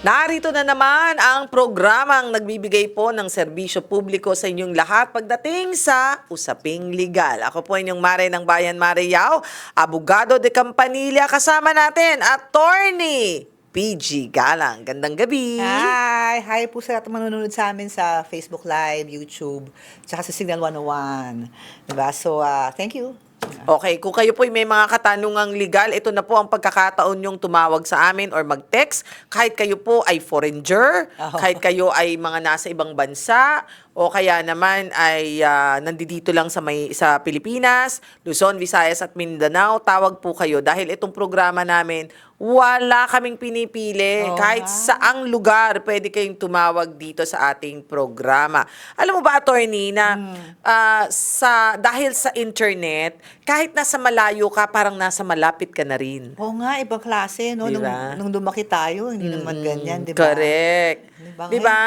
Narito na naman ang programang nagbibigay po ng serbisyo publiko sa inyong lahat pagdating sa Usaping Legal. Ako po inyong Mare ng Bayan Mare Yao, Abogado de Campanilla. Kasama natin, Attorney PG Galang. Gandang gabi. Hi! Hi po sa lahat ng manonood sa amin sa Facebook Live, YouTube, tsaka sa Signal 101. Diba? So, uh, thank you. Okay, kung kayo po may mga katanungang legal, ito na po ang pagkakataon yung tumawag sa amin or mag-text. Kahit kayo po ay foreigner, Oo. kahit kayo ay mga nasa ibang bansa, o kaya naman ay ah, nandito lang sa may sa Pilipinas, Luzon, Visayas at Mindanao, tawag po kayo dahil itong programa namin wala kaming pinipili. Oo Kahit nga. saang lugar, pwede kayong tumawag dito sa ating programa. Alam mo ba, attorney, na Hmm. ah, sa, dahil sa internet, kahit nasa malayo ka, parang nasa malapit ka na rin. Oo nga, ibang klase, no? Nung, Diba? nung lumaki tayo, hindi naman ganyan, di ba? Correct. Diba? Di ba?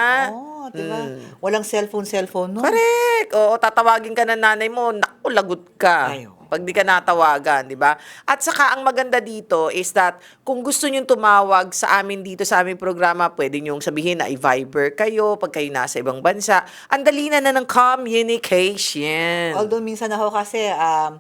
Oo, di ba? Mm. Walang cellphone, cellphone, no? Correct. Oo, tatawagin ka ng nanay mo, naku, lagot ka. Ay, oo. Pag di ka natawagan, di ba? At saka, ang maganda dito is that kung gusto nyong tumawag sa amin dito sa aming programa, pwede nyong sabihin na i-Viber kayo pag kayo nasa ibang bansa. Ang dali na na ng communication. Although minsan ako kasi, um,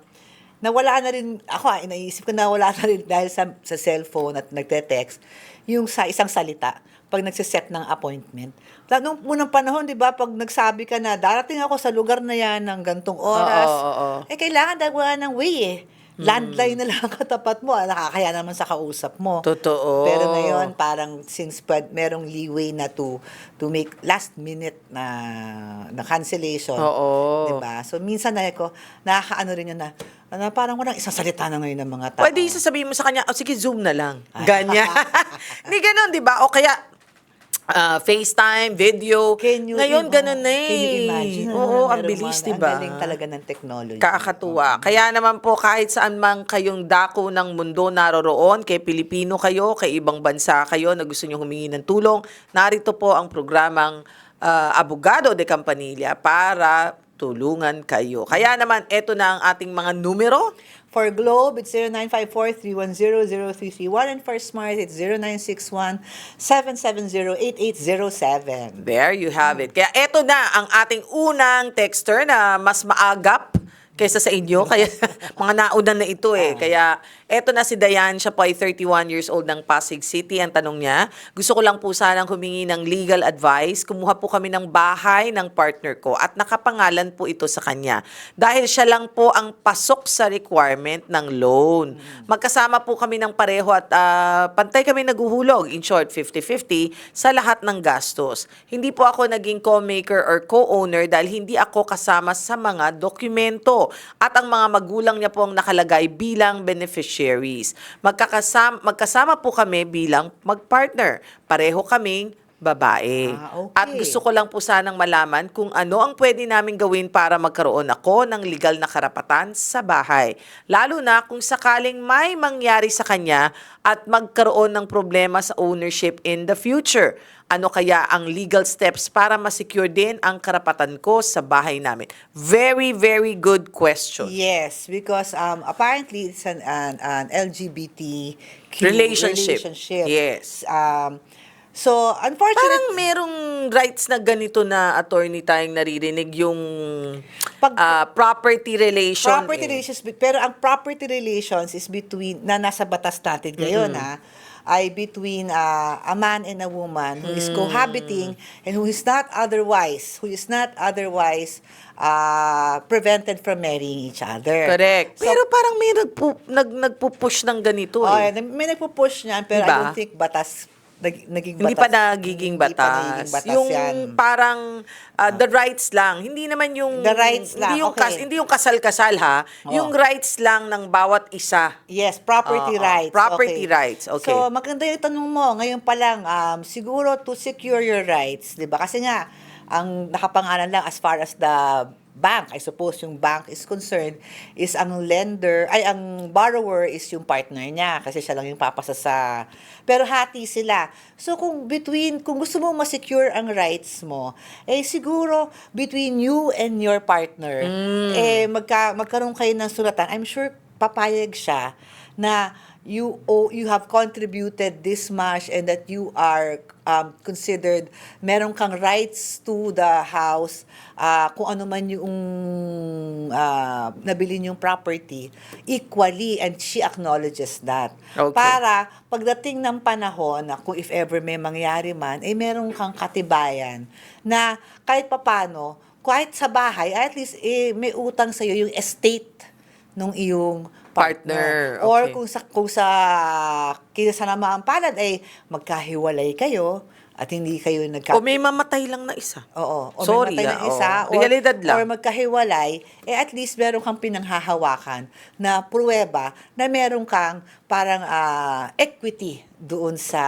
nawala na rin, ako ah, inaisip ko nawala na rin dahil sa, sa cellphone at nagte-text, yung sa isang salita, pag nagsiset ng appointment. Nung unang panahon, di ba, pag nagsabi ka na, darating ako sa lugar na yan ng gantong oras, Oo, oo, oo. eh, kailangan dagawa ng way eh. Landline na lang ang katapat mo, ah, nakakaya naman sa kausap mo. Totoo. Pero ngayon, parang since pwed, merong leeway na to to make last minute na na cancellation. Oo. 'Di ba? So minsan na ko nakakaano rin yun na, na parang walang isang salita na ngayon ng mga tao. Pwede sasabihin mo sa kanya, oh, sige, Zoom na lang. Ganyan. Hindi ganun, di ba? O kaya, ah, FaceTime, video. Can you Ngayon, im- ganun na Can you eh. imagine? Oo, ang bilis, di ba? Ang galing talaga ng technology. Kakatuwa. Kaya naman po kahit saan man kayong dako ng mundo naroroon, kay Pilipino kayo, kay ibang bansa kayo na gusto nyo humingi ng tulong, narito po ang programang ah, Abogado de Campanilla para tulungan kayo. Kaya naman, eto na ang ating mga numero. For Globe, it's 0954-310-0331 and for Smart, it's 0961-770-8807. There you have it. Kaya eto na ang ating unang texter na mas maagap kaysa sa inyo. Kaya mga nauna na ito eh. Kaya eto na si Dayan, siya po ay 31 years old ng Pasig City. Ang tanong niya, gusto ko lang po sanang humingi ng legal advice. Kumuha po kami ng bahay ng partner ko at nakapangalan po ito sa kanya. Dahil siya lang po ang pasok sa requirement ng loan. Magkasama po kami ng pareho at ah, pantay kami naguhulog. In short, 50-50 sa lahat ng gastos. Hindi po ako naging co-maker or co-owner dahil hindi ako kasama sa mga dokumento. At ang mga magulang niya po ang nakalagay bilang beneficiaries. Magkakasama, magkasama po kami bilang magpartner. Pareho kaming babae. Ah, okay. At gusto ko lang po sanang malaman kung ano ang pwede namin gawin para magkaroon ako ng legal na karapatan sa bahay. Lalo na kung sakaling may mangyari sa kanya at magkaroon ng problema sa ownership in the future. Ano kaya ang legal steps para ma-secure din ang karapatan ko sa bahay namin? Very, very good question. Yes, because um, apparently it's an, an, an LGBT Relationship. relationship. Yes. Um, so, unfortunately, Parang merong rights na ganito na attorney tayong naririnig yung Pag- ah, property relation. property eh. relations, pero ang property relations is between, na nasa batas natin ngayon, ha, ay between uh, a man and a woman who Mm. is cohabiting and who is not otherwise, who is not otherwise uh, prevented from marrying each other. Correct. So, Pero parang may nagpu, nag, nagpupush ng ganito Oh, eh. may nagpo-push niyan, pero Diba? I don't think batas, nag, naging Hindi batas. pa nagiging Hindi pa batas. nagiging batas yung yan. parang ah, the rights lang. Hindi naman yung The rights lang, Hindi yung okay. kas, hindi yung kasal-kasal ha. Oo. Yung rights lang ng bawat isa. Yes, property Oo, rights. property okay. rights, okay. So, maganda yung tanong mo. Ngayon pa lang, um, siguro to secure your rights, di ba? Kasi nga, ang nakapangalan lang as far as the bank, I suppose yung bank is concerned, is ang lender, ay ang borrower is yung partner niya kasi siya lang yung papasa sa... Pero hati sila. So kung between, kung gusto mo ma-secure ang rights mo, eh siguro between you and your partner, eh magka, magkaroon kayo ng sulatan. I'm sure papayag siya na you owe, you have contributed this much and that you are um, considered meron kang rights to the house ah, kung ano man yung ah, nabili yung property equally and she acknowledges that Okay. para pagdating ng panahon na kung if ever may mangyari man eh meron kang katibayan na kahit papano kahit sa bahay at least eh, may utang sa yung estate nung iyong Partner, partner. Or okay. kung sa kung sa kinasanamaan palad ay magkahiwalay kayo at hindi kayo nagka O may mamatay lang na isa. Oo. O Sorry, may matay ah, ng isa. oo. Realidad lang. Or magkahiwalay, eh at least meron kang pinanghahawakan na pruweba na meron kang parang ah, equity doon sa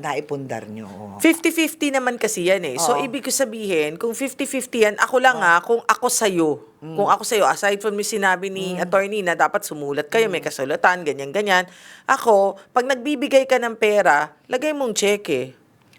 naipundar nyo. 50-50 naman kasi yan eh. So, Oo. ibig ko sabihin, kung 50-50 yan, ako lang ha, kung ako sa'yo, Mm. kung ako sa'yo, aside from yung sinabi ni attorney na dapat sumulat kayo, Mm. may kasulatan, ganyan-ganyan, ako, pag nagbibigay ka ng pera, lagay mong cheque.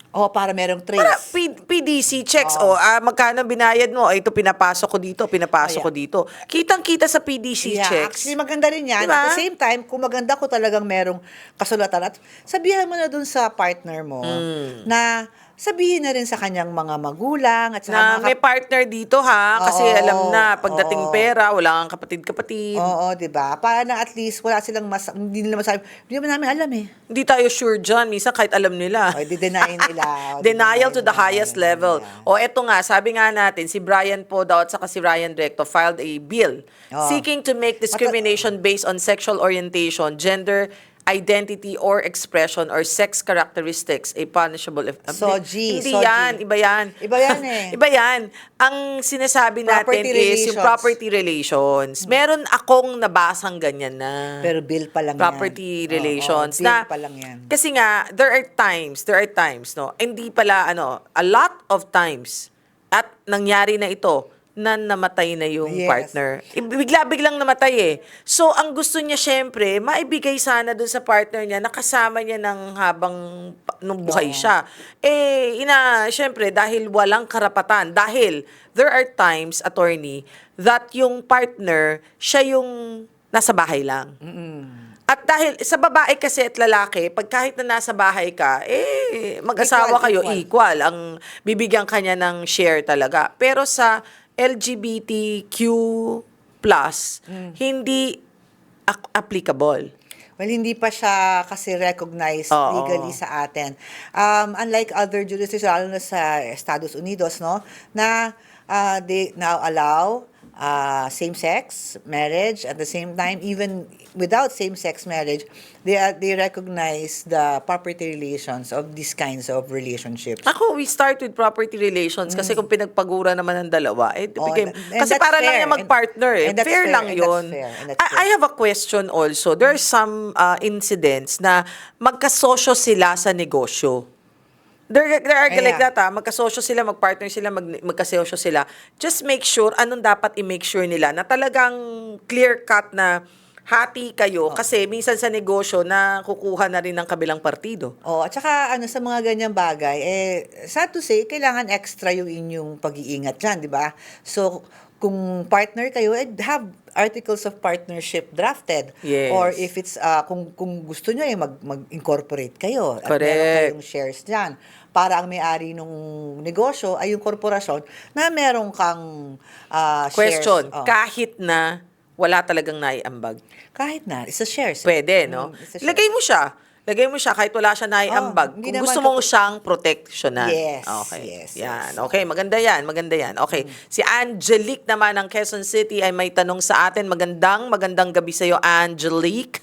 O para merong Para trace. P- PDC checks, o ah, magkano binayad mo, Ay, ito pinapasok ko dito, pinapasok ko dito. Kitang-kita sa PDC Yeah, checks. Actually, maganda rin yan. Diba? At the same time, kung maganda ko talagang merong kasulatan at sabihan mo na dun sa partner mo Mm. na sabihin na rin sa kanyang mga magulang at sa na mga may partner dito ha, kasi Oo, alam na, pagdating oo. pera, wala kang kapatid-kapatid. Oo, 'di ba? Para na at least wala silang mas hindi nila masabi. Hindi naman namin alam eh. Hindi tayo sure dyan. Minsan kahit alam nila. O, di-deny nila. O, Denial to the di-deny highest nila. level. O eto nga, sabi nga natin, si Brian po daw at saka si Ryan Recto filed a bill Oo. seeking to make discrimination based on sexual orientation, gender identity or expression or sex characteristics a punishable if Soji, Hindi soji. yan, iba yan. Iba yan eh. iba yan. Ang sinasabi natin Property is yung relations. property relations. Meron akong nabasang ganyan na Pero bill pa lang property yan. Oo, relations bill na pa lang yan. kasi nga there are times there are times no hindi pala ano a lot of times at nangyari na ito na namatay na yung Yes. partner. Bigla-biglang namatay eh. So, ang gusto niya syempre, maibigay sana dun sa partner niya, nakasama niya ng habang nung buhay siya. Eh, ina, syempre, dahil walang karapatan, dahil there are times, attorney, that yung partner, siya yung nasa bahay lang. At dahil sa babae kasi at lalaki, pag kahit na nasa bahay ka, eh, mag-asawa Equal, kayo, equal. equal. Ang bibigyan kanya ng share talaga. Pero sa LGBTQ+, Mm. hindi applicable. Well, hindi pa siya kasi recognized Oo. legally sa atin. Um, unlike other jurisdictions, lalo na sa Estados Unidos, no, na uh, they now allow uh, same-sex marriage at the same time, even without same-sex marriage, they are, they recognize the property relations of these kinds of relationships. Ako, we start with property relations kasi kung pinagpagura naman ng dalawa, eh, Mm. Oo, bigay- and- and kasi para lang fair. niya mag-partner eh. And- and fair, fair, lang yun. fair, I, I have a question also. There are some uh, incidents na magkasosyo sila sa negosyo. There, there are Ay, like that, ah. magkasosyo sila, magpartner sila, mag, magkasosyo sila. Just make sure, anong dapat i-make sure nila na talagang clear-cut na hati kayo kasi minsan sa negosyo na kukuha na rin ng kabilang partido. Oh, at saka ano sa mga ganyang bagay, eh sad to say, kailangan extra yung inyong pag-iingat diyan, di ba? So kung partner kayo, eh, have articles of partnership drafted. Yes. Or if it's ah, kung kung gusto niyo eh mag mag-incorporate kayo at Correct. meron kayong shares diyan para ang may-ari ng negosyo ay yung korporasyon na meron kang ah, Question, shares. Oh, kahit na wala talagang naiambag. kahit na, isa shares. Pwede, no? Mm, it's a. Lagay mo siya. Lagay mo siya kahit wala siya naiambag. Oh, hindi Kung gusto mong siyang proteksyonan. Yes, Okay. yes, Yan. yes. Mm. Okay, maganda yan. Maganda yan. Okay. Si Angelique naman ng Quezon City ay may tanong sa atin. Magandang, magandang gabi sa'yo, Angelique.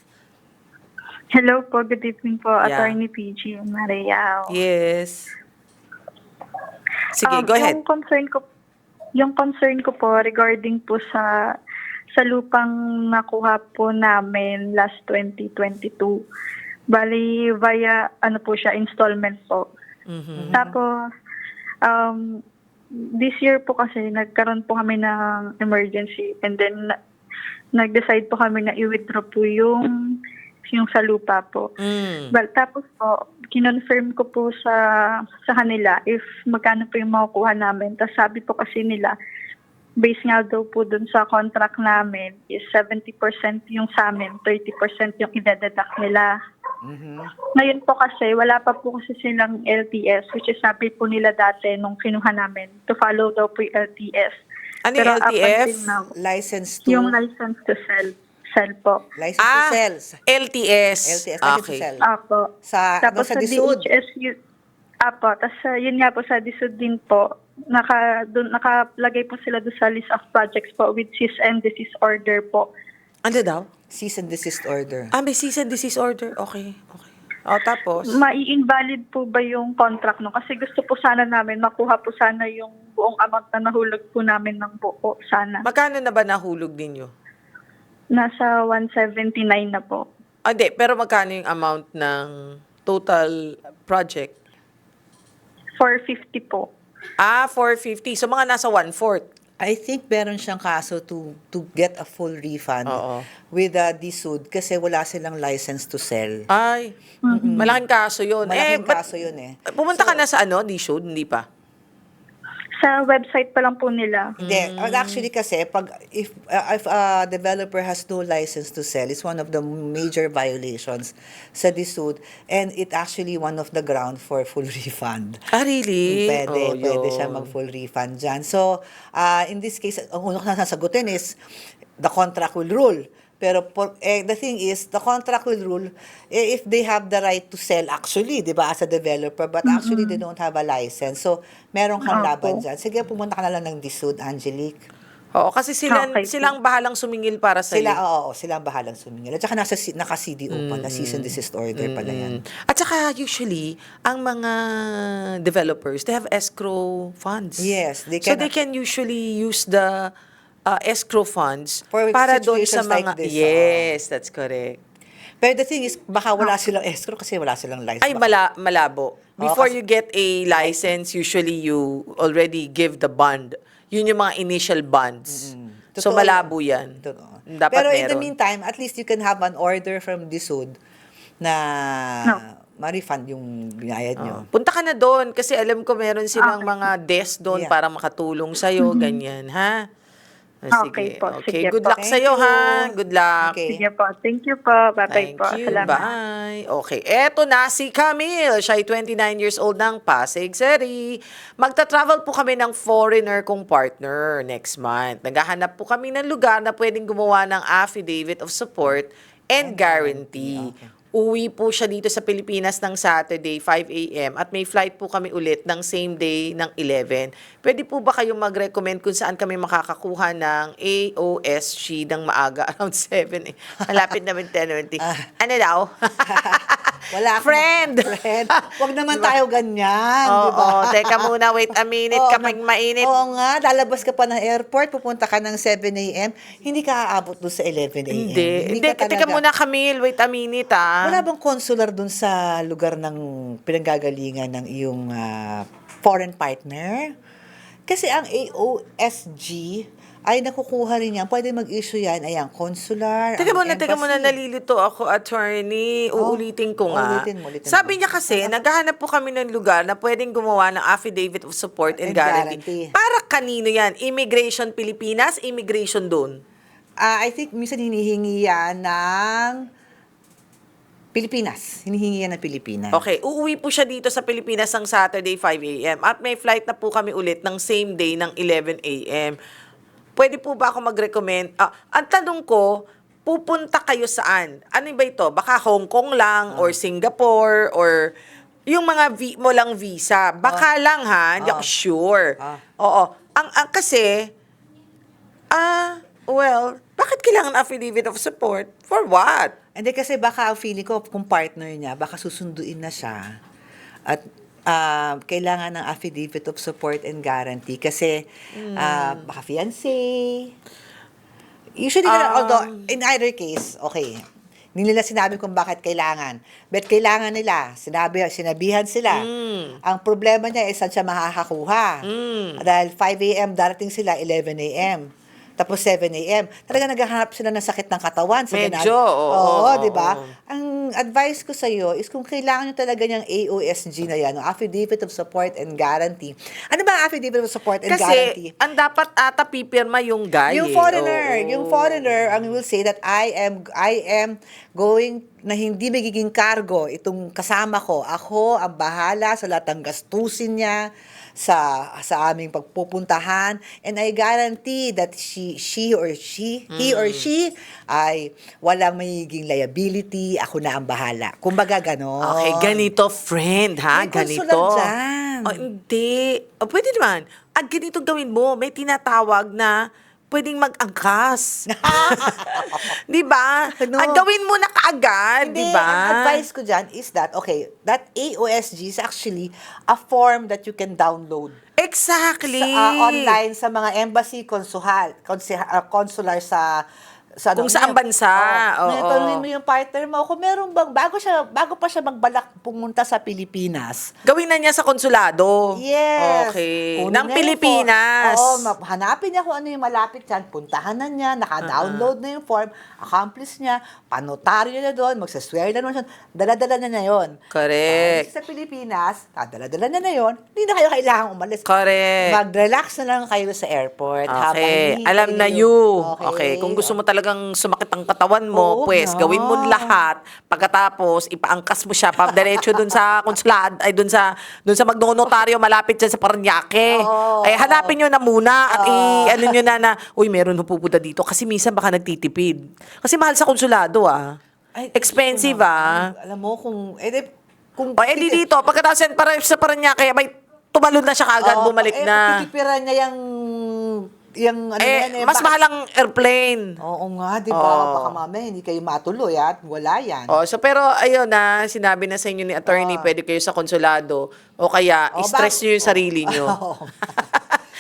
Hello po, good evening po, Yeah. Attorney PG Mariao. Yes. Sige, Um, go ahead. Yung concern ko, yung concern ko po regarding po sa sa lupang nakuha po namin last 2022. Bali, via, ano po siya, installment po. Mhm. Tapos, um, this year po kasi nagkaroon po kami ng emergency and then na- nag-decide po kami na i-withdraw po yung yung sa lupa po. Mm. Well, tapos po, kinonfirm ko po sa sa kanila if magkano po yung makukuha namin. Tapos sabi po kasi nila, based nga daw po dun sa contract namin is 70% yung sa amin, 30% yung idededuct nila. Ngayon po kasi, wala pa po kasi silang LTS, which is sabi po nila dati nung kinuha namin to follow daw po yung LTS. Ano yung up LTF? until now, License to... yung license to sell. Sell po. license Ah, to sales. LTS. LTS, license Okay. to sell. Apo. Sa, ano, sa DSUD. DHSU. Apo. Tapos uh, yun nga po sa DSUD din po, naka, dun, nakalagay po sila doon sa list of projects po with cease and desist order po. Ano daw? Cease and desist order. Ah, may cease and desist order. Okay. Okay. O, tapos? Mai-invalid po ba yung contract no? Kasi gusto po sana namin, makuha po sana yung buong amount na nahulog po namin ng buo. Sana. Magkano na ba nahulog ninyo? Nasa 179 na po. Ah, Hindi, pero magkano yung amount ng total project? 450 po. Ah, 450. So, mga nasa one-fourth. I think meron siyang kaso to to get a full refund Oo. with the DSUD kasi wala silang license to sell. Ay, malaking kaso yun. Malaking eh, ba't- kaso yun eh. Pumunta ka na sa ano, di should, hindi pa? Sa website pa lang po nila. Hindi, actually kasi pag if uh, if a developer has no license to sell, it's one of the major violations sa DSUD and it actually one of the ground for full refund. Ah, really? Pwede, Oh, pwede yun. siya mag-full refund dyan. So, uh, in this case, ang unang nasasagutin is, the contract will rule. Pero por, eh, the thing is, the contract will rule eh, if they have the right to sell actually, di ba, as a developer, but actually they don't have a license. So, meron kang Opo. laban dyan. Sige, pumunta ka na lang ng DSUD, Angelique. Oo, kasi sila, Okay. silang bahalang sumingil para sa Sila, oo, sila ang bahalang sumingil. At saka nasa, naka-CDO pa, na cease and desist order pala yan. At saka usually, ang mga developers, they have escrow funds. Yes, they So can- they can usually use the uh, escrow funds For para doon sa situations like mga... this, yes, that's correct. Pero the thing is, baka wala silang escrow kasi wala silang license. Ay, Baka- mala, malabo. Before kasi- you get a license, usually you already give the bond. Yun yung mga initial bonds. So, Totoo malabo yan. Totoo. Dapat Pero in the meron. meantime, at least you can have an order from DSUD na No. ma-refund yung binayad nyo. Oh. Punta ka na doon kasi alam ko meron silang mga desk doon Yeah. para makatulong sa'yo, ganyan, ha? Ah, Okay po, Okay, sige good po. luck Thank sa'yo, you. ha? Good luck. Okay. Sige po. Thank you po. Bye-bye Thank po. you. Salamat. Bye. Okay. Eto na si Camille. Siya ay 29 years old ng Pasig City. Magta-travel po kami ng foreigner kong partner next month. Naghahanap po kami ng lugar na pwedeng gumawa ng affidavit of support and guarantee. Uwi po siya dito sa Pilipinas ng Saturday, 5 a.m. At may flight po kami ulit ng same day ng 11. Pwede po ba kayong mag-recommend kung saan kami makakakuha ng AOSG ng maaga around 7 eh. Malapit naman 10.20. ano daw? Wala akong- Friend! Friend. Huwag naman tayo ganyan, Oo, di ba? teka muna, wait a minute Oo, kapag mainit. Oo nga, lalabas ka pa ng airport, pupunta ka ng 7 a.m., hindi ka aabot doon sa 11 a.m. Hindi. Hindi, ka teka muna Camille, wait a minute ah. Wala bang consular dun sa lugar ng pinanggagalingan ng iyong ah, foreign partner? Kasi ang AOSG ay nakukuha rin yan. Pwede mag-issue yan. Ayan, consular. Teka muna, teka muna, nalilito ako, attorney. Oh, Uulitin ko nga. ulitin mo, ulitin Sabi mo. niya kasi, naghahanap po kami ng lugar na pwedeng gumawa ng affidavit of support and, And guarantee. guarantee. Para kanino yan? Immigration Pilipinas? Immigration doon? Ah, I think minsan hinihingi yan ng Pilipinas. Hinihingi yan ng Pilipinas. Okay, uuwi po siya dito sa Pilipinas ng Saturday 5 a.m. At may flight na po kami ulit ng same day ng 11 a.m. Pwede po ba ako mag-recommend? Ah, ang tanong ko, pupunta kayo saan? Ano ba ito? Baka Hong Kong lang or Singapore or yung mga vi- mo lang visa. Baka lang ha, hindi ako Ah. sure. Ah. Oo. Ang, ang kasi, ah, well, bakit kailangan affidavit of support? For what? Hindi kasi baka ang feeling ko kung partner niya, baka susunduin na siya. At ah, kailangan ng affidavit of support and guarantee kasi ah, baka fiancé. Usually, Um, although in either case, okay, Hindi nila sinabi kung bakit kailangan. But kailangan nila. Sinabi, sinabihan sila. Mm. Ang problema niya is saan siya makakakuha. Mm. Dahil 5 a.m. darating sila 11 a.m. Tapos 7 a.m. Talaga naghahanap sila ng sakit ng katawan. sa Medyo, ginag- oo, Oo, oo, di ba? Ang advice ko sa iyo is kung kailangan nyo talaga niyang AOSG na yan, o Affidavit of Support and Guarantee. Ano ba ang Affidavit of Support and Guarantee? Kasi, ang dapat ata pipirma yung guy. Yung eh. foreigner, Oo. yung foreigner, ang will say that I am I am going na hindi magiging cargo itong kasama ko. Ako ang bahala sa lahat ng gastusin niya sa sa aming pagpupuntahan and I guarantee that she she or she he or Mm. she ay walang magiging liability ako na ang bahala kumbaga ganon Okay, ganito, friend, ha? May ganito. dyan. Oh, hindi. Oh, pwede naman. At ganito gawin mo. May tinatawag na pwedeng mag-angkas. di ba? No. At gawin mo na kaagad, di ba? ang advice ko dyan is that, okay, that AOSG is actually a form that you can download Exactly. sa, ah, online sa mga embassy, consular, consular sa sa Kung saan bansa. Ngayon, tanungin mo yung partner mo, kung meron bang, bago, siya, bago pa siya magbalak pumunta sa Pilipinas, Gawin na niya sa konsulado. Yes. Okay. Kunin Ng Pilipinas. Oo, ma- hanapin niya kung ano yung malapit dyan. Puntahan na niya, naka-download na yung form, accomplish niya, panotaryo na doon, magsaswear na naman siya. Dala-dala na niya yun. Correct. sa Pilipinas, dala-dala na na yun, hindi na kayo kailangang umalis. Correct. Mag-relax na lang kayo sa airport. Okay, alam na you. yung- Okay. kung gusto mo talagang sumakit ang katawan mo, Oo pues nga. gawin mo lahat. Pagkatapos ipaangkas mo siya pa diretso dun sa konsulad ay dun sa dun sa magnonotaryo malapit dyan sa Paranaque. Oo. Ay hanapin niyo na muna at i ano niyo na na, uy, meron ho pupunta dito kasi minsan baka nagtitipid. Kasi mahal sa konsulado ah. Ay, Expensive ah. na- Alam mo, kung, eh, di- kung, O edi dito, pagkatapos yan, para sa Paranaque, may tumalon na siya kaagad, Oo, bumalik eh, na. Titipiran niya yung, yung ano Eh, yan, mas baka- mahal ang airplane. Oo nga, di ba? Oo. Baka mamaya hindi kayo matuloy at wala yan. Oh, so pero ayun na, sinabi na sa inyo ni attorney, Ah. pwede kayo sa konsulado o kaya Oh, stress bak- niyo yung sarili niyo. Oo.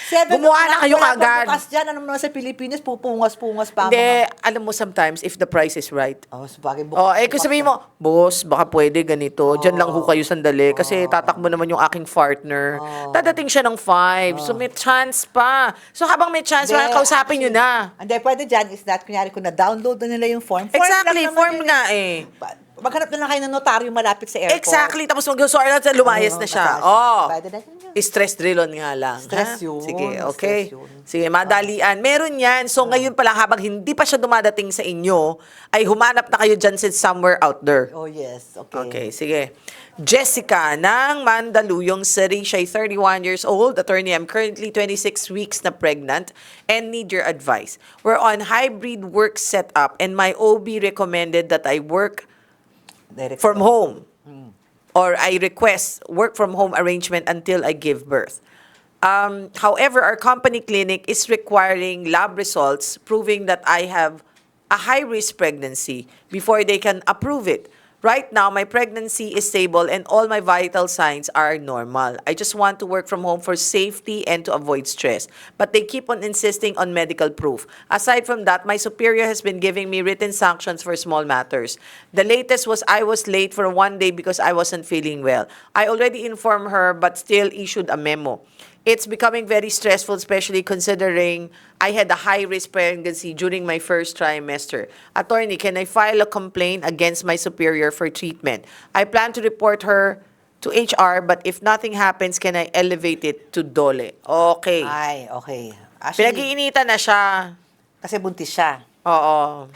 Seven Gumawa na kayo kaagad. bukas dyan. Ano naman sa Pilipinas, pupungas-pungas pa. Hindi, alam mo sometimes if the price is right. Oh, sabagay, Oh, bukas- eh kung sabihin mo, boss, baka pwede ganito. Diyan lang ho Oh. kayo sandali kasi tatakbo naman yung aking partner. Dadating siya ng 5. So may chance pa. So habang may chance, Hindi, kausapin niyo na. Hindi, pwede dyan is that, kunyari, kung na-download na nila yung form, form Exactly, lang naman form yun nga eh. Pa- Maghanap na lang kayo ng notaryo malapit sa airport. Exactly, tapos mag-sort out, lumayas Oo, na siya. massage. Oh. Pwede na. Stress drillon nga lang. Stress ha? yun, Sige, okay. yun. Sige, madalian. Meron yan. So, ngayon pa lang, habang hindi pa siya dumadating sa inyo, ay humanap na kayo dyan since somewhere out there. Oh, yes. Okay. Okay, sige. Jessica ng Mandaluyong City. Siya ay 31 years old. Attorney, I'm currently 26 weeks na pregnant and need your advice. We're on hybrid work setup and my OB recommended that I work Direct from home or I request work from home arrangement until I give birth. Um, however, our company clinic is requiring lab results proving that I have a high risk pregnancy before they can approve it. Right now, my pregnancy is stable and all my vital signs are normal. I just want to work from home for safety and to avoid stress. But they keep on insisting on medical proof. Aside from that, my superior has been giving me written sanctions for small matters. The latest was I was late for one day because I wasn't feeling well. I already informed her but still issued a memo. It's becoming very stressful, especially considering I had a high risk pregnancy during my first trimester. Attorney, can I file a complaint against my superior for treatment? I plan to report her to HR, but if nothing happens, can I elevate it to dole? Okay. Ay, okay. Actually, Pinag-iinitan na siya. kasi buntis siya. Oo.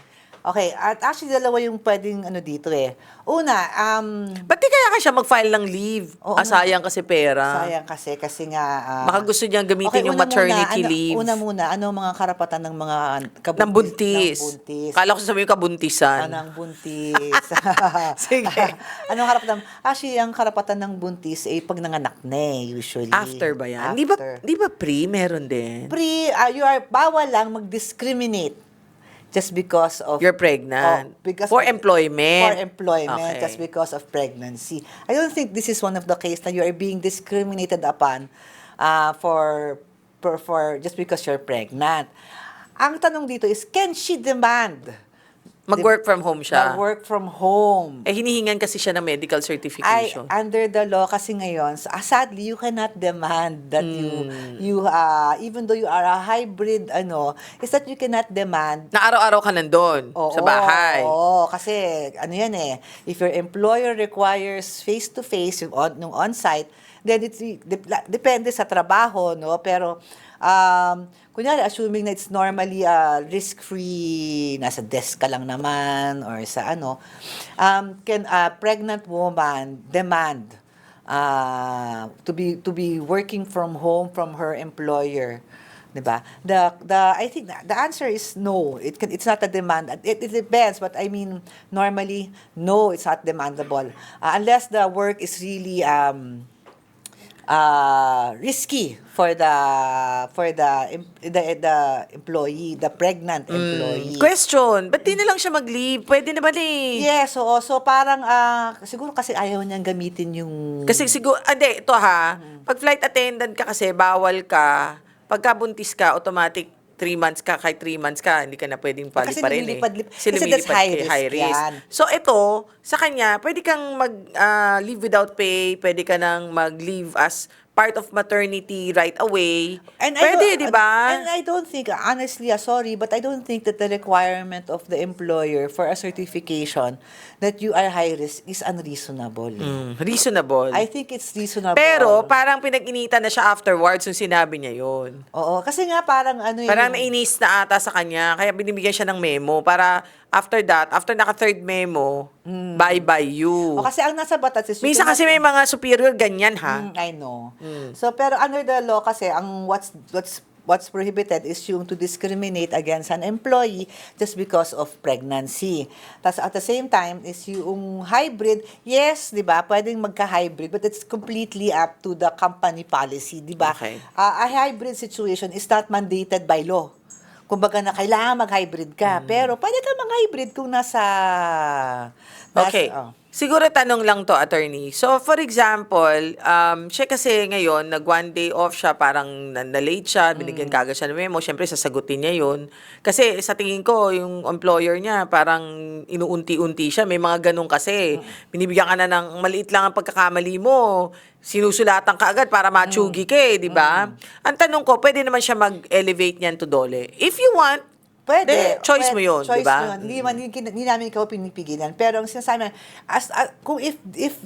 Okay, at actually dalawa yung pwedeng ano dito eh. Una, um, Ba't di kaya ka siya mag-file ng leave? Oo ah, nga. sayang kasi pera. sayang kasi, kasi nga... ah, Baka gusto niyang gamitin yung una maternity muna, ano- leave. Una muna, ano ang mga karapatan ng mga kabuntis? ng buntis. Ng buntis. Kala ko sasabihin yung kabuntisan. Ah, ng buntis. Sige. Anong karapatan? Actually, ang karapatan ng buntis ay pag nanganak na eh, usually. After ba yan? Di ba, After. di ba pre, meron din? Pre, ah, you are, bawal lang mag-discriminate just because of... You're pregnant. Oh, because For of- employment. For employment, Okay. just because of pregnancy. I don't think this is one of the case na you are being discriminated upon uh, for, for, for just because you're pregnant. Ang tanong dito is, can she demand Mag-work from home siya. Mag-work from home. Eh, hinihingan kasi siya ng medical Ay, certification. under the law kasi ngayon, ah, sadly, you cannot demand that you, Hmm. you uh, even though you are a hybrid, ano, is that you cannot demand na araw-araw ka nandun Oo, sa bahay. Oo, kasi ano yan eh, if your employer requires face-to-face, yung on, yung on-site, then it's, dep- depende sa trabaho, no? Pero, um, kunyari, assuming na it's normally uh, risk-free, nasa desk ka lang naman, or sa ano, um, can a pregnant woman demand uh, to be to be working from home from her employer 'di ba? The the I think the- answer is no. It can it's not a demand. It, it depends, but I mean normally no, it's not demandable Uh, unless the work is really um uh risky for the for the the, the employee, the pregnant employee. Question, ba't di na lang siya mag-leave? Pwede naman eh. Yes, oo. So parang ah, siguro kasi ayaw niyang gamitin yung Kasi siguro, ande, ito ha, Mm. pag flight attendant ka kasi, bawal ka, pagka buntis ka, automatic 3 months ka, kahit 3 months ka, hindi ka na pwedeng pali Kasi pa rin eh. lumilipad-lip- Kasi kasi that's high high risk. yan. So ito, sa kanya, pwede kang mag ah, leave without pay, pwede ka nang mag-leave as part of maternity right away. And pwede, di ba? And I don't think, honestly, ah, sorry, but I don't think that the requirement of the employer for a certification that you are high risk is unreasonable. Mm, reasonable. I think it's reasonable. Pero parang pinag-initan na siya afterwards yung sinabi niya yun. Oo, kasi nga parang ano Parang yung- nainis na ata sa kanya, kaya binibigyan siya ng memo para after that, after naka-third memo, bye-bye you. O, kasi ang nasa batas is... Minsan kasi may mga superior ganyan ha. Mm, I know. So pero under the law kasi ang what's what's what's prohibited is yung to discriminate against an employee just because of pregnancy. Tapos at the same time is yung hybrid, yes, 'di ba? Pwedeng magka-hybrid but it's completely up to the company policy, 'di ba? Okay. Ah, a hybrid situation is not mandated by law. Kumbaga na kailangan mag-hybrid Mm. ka. Pero pwede ka mag-hybrid kung nasa... nasa- Okay. oh. Siguro tanong lang to, attorney. So, for example, um, siya kasi ngayon, nag one day off siya, parang na- na-late siya, binigyan Mm. kagad siya ng memo. Siyempre, sasagutin niya yun. Kasi sa tingin ko, yung employer niya, parang inuunti-unti siya. May mga ganun kasi. Mm. Binibigyan ka na ng maliit lang ang pagkakamali mo. Sinusulatan ka agad para matsugi ka eh, di ba? Ang tanong ko, pwede naman siya mag-elevate niyan to dole. If you want, Pwede. De, choice mo Pwede. yun, choice di ba? mo yun. Hindi, man, hindi, hindi namin ikaw pinipigilan. Pero ang sinasabi namin, as, as- kung if, if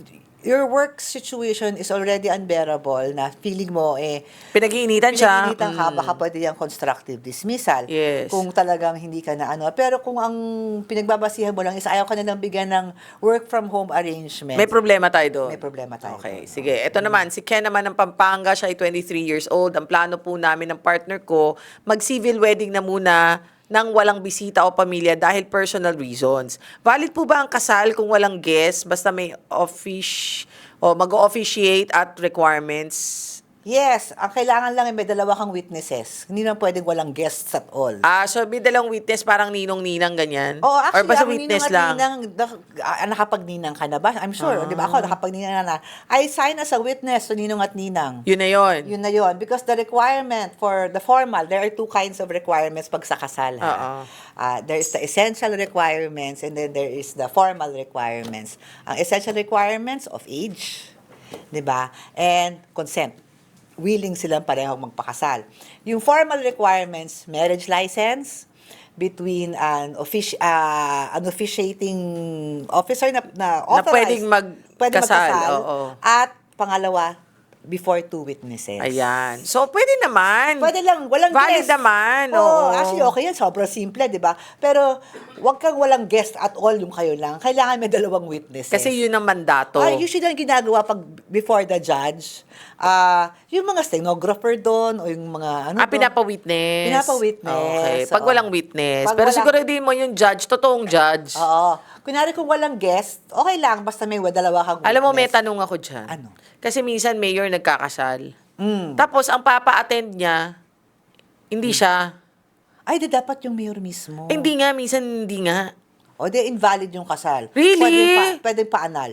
your work situation is already unbearable, na feeling mo, eh, pinag-iinitan siya. pinag-initan ka, baka pwede yung constructive dismissal. Yes. Kung talagang hindi ka na ano. Pero kung ang pinagbabasihan mo lang is ayaw ka na lang bigyan ng work from home arrangement. May problema tayo doon. May problema tayo Okay, doon. sige. Ito naman, si Ken naman ng Pampanga, siya ay 23 years old. Ang plano po namin ng partner ko, mag-civil wedding na muna nang walang bisita o pamilya dahil personal reasons. Valid po ba ang kasal kung walang guest basta may office o mag-officiate at requirements? Yes, ang kailangan lang ay may dalawa kang witnesses. Hindi naman pwedeng walang guests at all. Ah, so may dalang witness parang ninong-ninang ganyan? Oo, Or actually, basta ang witness ninang at lang? Ninang, dak- ah, nakapagninang ka na ba? I'm sure, di ba? Ah. Ako, nakapagninang na. I sign as a witness to ninong at ninang. Yun na yun. Yun na yun. Because the requirement for the formal, there are two kinds of requirements pag sa kasal. Oo. Ha? Ah, there is the essential requirements and then there is the formal requirements. Ang essential requirements of age, di ba? And consent. Willing silang parehong magpakasal. Yung formal requirements, marriage license, between an offici- ah, an officiating officer na, na authorized, pwedeng magkasal, pwedeng magkasal, oo. at pangalawa, before two witnesses. Ayan. So, pwede naman. Pwede lang, walang Valid guest. naman, Oo, oo. actually okay yan, sobrang simple, di ba? Pero, wag kang walang guest at all yung kayo lang. Kailangan may dalawang witnesses. Kasi yun ang mandato. Ay, usually ang ginagawa pag before the judge, ah yung mga stenographer doon o yung mga ano Ah, doon. pinapa-witness. Pinapa-witness, Okay. Pag oo. walang witness. Pag Pero walang- siguro din mo yung judge, totoong judge. Oo. Kunyari kung walang guest, okay lang, basta may dalawa kang. Alam mo, may tanong ako dyan. Ano? Kasi minsan mayor nagkakasal. Mm. Tapos, ang papa-attend niya, hindi siya. Ay, di dapat yung mayor mismo. Hindi nga, minsan hindi nga. O di invalid yung kasal. Really? Pwede pa, pwede pa anal.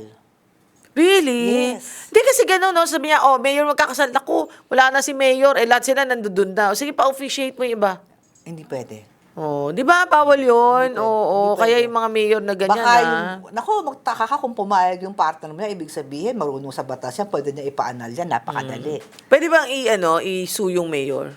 Really? Yes. Hindi kasi gano'n, no? Sabi niya, oh, mayor magkakasal. Naku, wala na si mayor. Eh, lahat sila nandun na. O, sige, pa-officiate mo yung iba. Hindi pwede. Oh, 'di ba bawal 'yon? Oo, hindi kaya pwede. yung mga mayor na ganyan Baka ah. yung, naku, magtaka ka kung pumayag yung partner mo, ibig sabihin, marunong sa batas yan, pwede niya ipaanal yan, napakadali. Pwede bang i ano, i-sue yung mayor?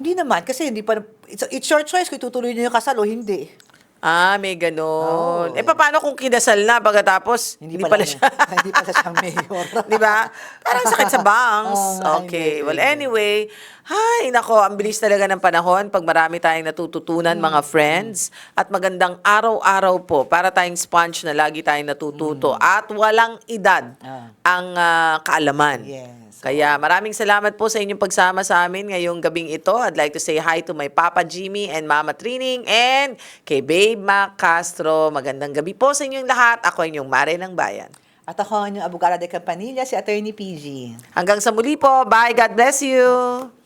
Hindi naman, kasi hindi pa, it's, it's your choice kung itutuloy niyo yung kasal o hindi. Ah, may ganon. Oo. Eh paano kung kinasal na pagkatapos hindi, pala, siya? hindi pala siyang mayor. 'Di ba? Parang sakit sa bangs. Nga, okay. hindi, Well, hindi. anyway, hay nako, ang bilis talaga ng panahon pag marami tayong natututunan Mm. mga friends at magandang araw-araw po para tayong sponge na lagi tayong natututo at walang edad Mm. Ah. ang ah, kaalaman. Yes. Kaya maraming salamat po sa inyong pagsama sa amin ngayong gabing ito. I'd like to say hi to my Papa Jimmy and Mama Trining and kay Babe Mac Castro. Magandang gabi po sa inyong lahat. Ako ang inyong Mare ng Bayan. At ako ang inyong abogada de Campanilla, si Attorney PG. Hanggang sa muli po. Bye. God bless you.